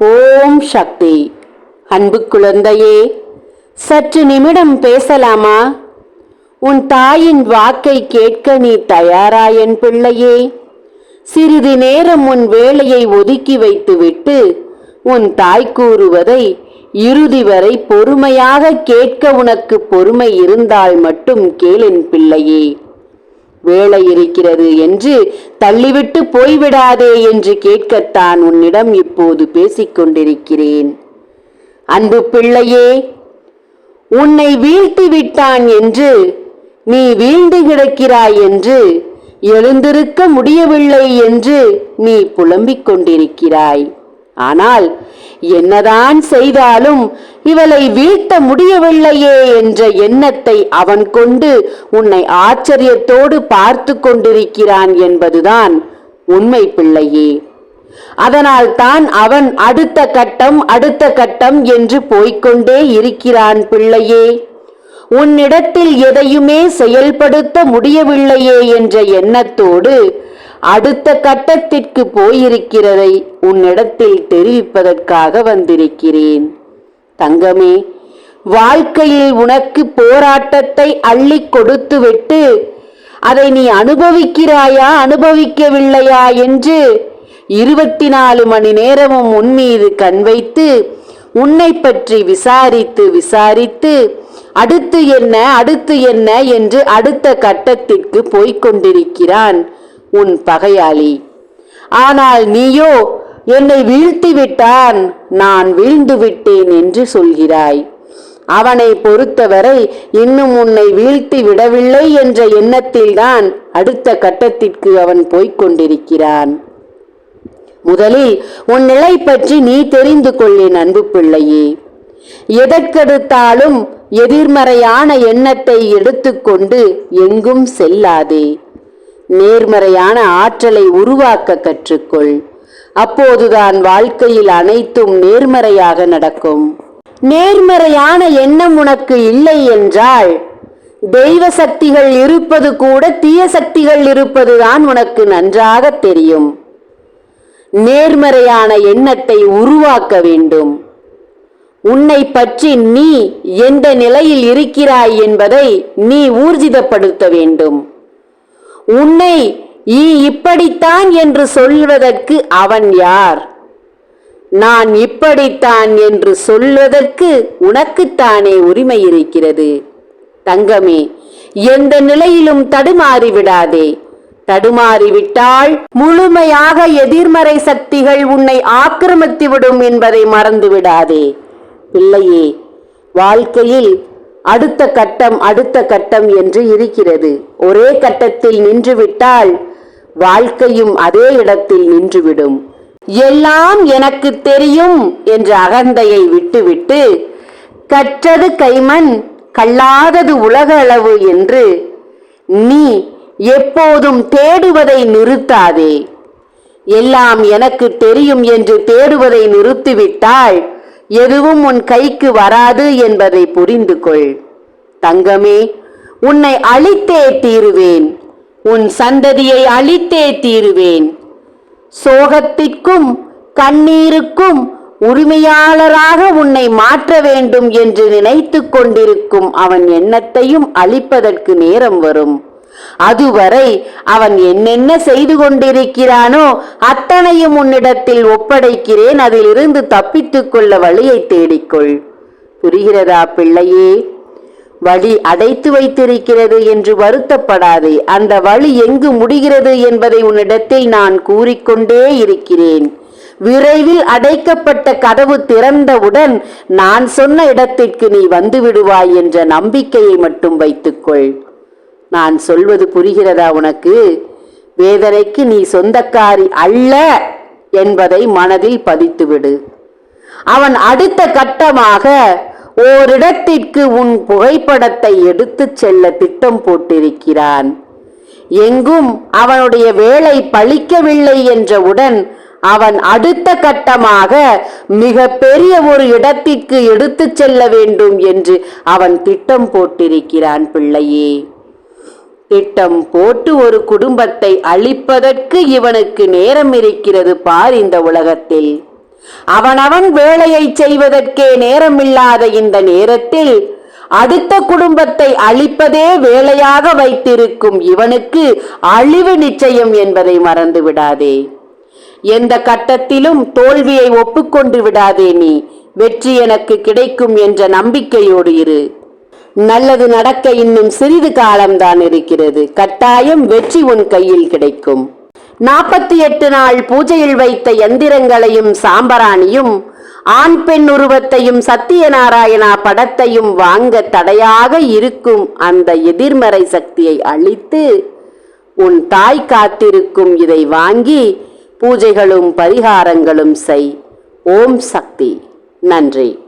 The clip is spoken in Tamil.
ஓம் சக்தி. அன்பு குழந்தையே சற்று நிமிடம் பேசலாமா? உன் தாயின் வாக்கை கேட்க நீ தயாரா என் பிள்ளையே? சிறிது நேரம் உன் வேலையை ஒதுக்கி வைத்துவிட்டு உன் தாய் கூறுவதை இறுதி வரை பொறுமையாக கேட்க உனக்கு பொறுமை இருந்தால் மட்டும் கேளின் பிள்ளையே. வேலை இருக்கிறது என்று தள்ளிவிட்டு போய்விடாதே என்று கேட்கத்தான் உன்னிடம் இப்போது பேசிக்கொண்டிருக்கிறேன். அன்பு பிள்ளையே உன்னை வீழ்த்தி விட்டான் என்று நீ வீழ்ந்து கிடக்கிறாய் என்று எழுந்திருக்க முடியவில்லை என்று நீ புலம்பிக் கொண்டிருக்கிறாய் ஆனால் என்னதான் செய்தாலும் இவளை வீழ்த்த முடியவில்லையே என்ற எண்ணத்தை அவன் கொண்டு உன்னை ஆச்சரியத்தோடு பார்த்து கொண்டிருக்கிறான் என்பதுதான் உண்மை பிள்ளையே. அதனால் தான் அவன் அடுத்த கட்டம் அடுத்த கட்டம் என்று போய்க்கொண்டே இருக்கிறான் பிள்ளையே. உன்னிடத்தில் எதையுமே செயல்படுத்த முடியவில்லையே என்ற எண்ணத்தோடு அடுத்த கட்டத்திற்கு போயிருக்கிறதை உன்னிடத்தில் தெரிவிப்பதற்காக வந்திருக்கிறேன். தங்கமே வாழ்க்கையில் உனக்கு போராட்டத்தை அள்ளி கொடுத்துவிட்டு அதை நீ அனுபவிக்கிறாயா அனுபவிக்கவில்லையா என்று இருபத்தி நாலு மணி நேரமும் உன் மீது கண் வைத்து உன்னை பற்றி விசாரித்து விசாரித்து அடுத்து என்ன அடுத்து என்ன என்று அடுத்த கட்டத்திற்கு போய்க் கொண்டிருக்கிறான். உன் பகையாளி. ஆனால் நீயோ என்னை வீழ்த்தி விட்டான் நான் வீழ்ந்து விட்டேன் என்று சொல்கிறாய். அவனை பொறுத்தவரை இன்னும் உன்னை வீழ்த்தி விடவில்லை என்ற எண்ணத்தில்தான் அடுத்த கட்டத்திற்கு அவன் போய்க் கொண்டிருக்கிறான். முதலில் உன் நிலை பற்றி நீ தெரிந்து கொள்ளேன் அன்பு பிள்ளையே. எதற்கெடுத்தாலும் எதிர்மறையான எண்ணத்தை எடுத்துக்கொண்டு எங்கும் செல்லாதே. நேர்மறையான ஆற்றலை உருவாக்க கற்றுக்கொள். அப்போதுதான் வாழ்க்கையில் அனைத்தும் நேர்மறையாக நடக்கும். நேர்மறையான எண்ணம் உனக்கு இல்லை என்றால் தெய்வ சக்திகள் இருப்பது கூட தீய சக்திகள் இருப்பதுதான் உனக்கு நன்றாக தெரியும். நேர்மறையான எண்ணத்தை உருவாக்க வேண்டும். உன்னை பற்றி நீ எந்த நிலையில் இருக்கிறாய் என்பதை நீ ஊர்ஜிதப்படுத்த வேண்டும். உன்னை ஈ இப்படித்தான் என்று சொல்வதற்கு அவன் யார்? நான் இப்படித்தான் என்று சொல்வதற்கு உனக்குத்தானே உரிமை இருக்கிறது. தங்கமே எந்த நிலையிலும் தடுமாறி விடாதே. தடுமாறிவிட்டால் முழுமையாக எதிர்மறை சக்திகள் உன்னை ஆக்கிரமித்துவிடும் என்பதை மறந்து விடாதே பிள்ளையே வாழ்க்கையில் அடுத்த கட்டம் அடுத்த கட்டம் என்று இருக்கிறது. ஒரே கட்டத்தில் நின்றுவிட்டால் வாழ்க்கையும் அதே இடத்தில் நின்றுவிடும். எல்லாம் எனக்கு தெரியும் என்ற அகந்தையை விட்டுவிட்டு கற்றது கைமண் கல்லாதது உலக அளவு என்று நீ எப்போதும் தேடுவதை நிறுத்தாதே. எல்லாம் எனக்கு தெரியும் என்று தேடுவதை நிறுத்திவிட்டால் எதுவும் உன் கைக்கு வராது என்பதை புரிந்து கொள் தங்கமே உன்னை அழித்தே தீருவேன். உன் சந்ததியை அழித்தே தீருவேன். சோகத்திற்கும் கண்ணீருக்கும் உரிமையாளராக உன்னை மாற்ற வேண்டும் என்று நினைத்து கொண்டிருக்கும் அவன் எண்ணத்தையும் அழிப்பதற்கு நேரம் வரும். அதுவரை அவன் என்னென்ன செய்து கொண்டிருக்கிறானோ அத்தனையும் உன்னிடத்தில் ஒப்படைக்கிறேன். அதிலிருந்து தப்பித்துக் கொள்ள வழியை தேடிக்கொள். புரிகிறதா பிள்ளையே? வழி அடைத்து வைத்திருக்கிறது என்று வருத்தப்படாதே. அந்த வழி எங்கு முடிகிறது என்பதை உன்னிடத்தில் நான் கூறிக்கொண்டே இருக்கிறேன். விரைவில் அடைக்கப்பட்ட கதவு திறந்தவுடன் நான் சொன்ன இடத்திற்கு நீ வந்து விடுவாய் என்ற நம்பிக்கையை மட்டும் வைத்துக்கொள். நான் சொல்வது புரிகிறதா உனக்கு? வேதனைக்கு நீ சொந்தக்காரி அல்ல என்பதை மனதில் பதித்துவிடு. அவன் அடுத்த கட்டமாக ஓரிடத்திற்கு உன் புகைப்படத்தை எடுத்துச் செல்ல திட்டம் போட்டிருக்கிறான். எங்கும் அவனுடைய வேலை பழிக்கவில்லை என்றவுடன் அவன் அடுத்த கட்டமாக மிக பெரிய ஒரு இடத்திற்கு எடுத்துச் செல்ல வேண்டும் என்று அவன் திட்டம் போட்டிருக்கிறான் பிள்ளையே. திட்டம் போட்டு ஒரு குடும்பத்தை அழிப்பதற்கு இவனுக்கு நேரம் இருக்கிறது பார் இந்த உலகத்தில். அவனவன் வேலையை செய்வதற்கே நேரமில்லாத இந்த நேரத்தில் அடுத்த குடும்பத்தை அழிப்பதே வேலையாக வைத்திருக்கும் இவனுக்கு அழிவு நிச்சயம் என்பதை மறந்து விடாதே. எந்த கட்டத்திலும் தோல்வியை ஒப்புக்கொண்டு விடாதே நீ. வெற்றி எனக்கு கிடைக்கும் என்ற நம்பிக்கையோடு இரு. நல்லது நடக்க இன்னும் சிறிது காலம்தான் இருக்கிறது. கட்டாயம் வெற்றி உன் கையில் கிடைக்கும். நாற்பத்தி எட்டு நாள் பூஜையில் வைத்த எந்திரங்களையும் சாம்பராணியும் ஆண் பெண் உருவத்தையும் சத்தியநாராயணா படத்தையும் வாங்க தடையாக இருக்கும் அந்த எதிர்மறை சக்தியை அழித்து உன் தாய் காத்திருக்கும் இதை வாங்கி பூஜைகளும் பரிகாரங்களும் செய். ஓம் சக்தி. நன்றி.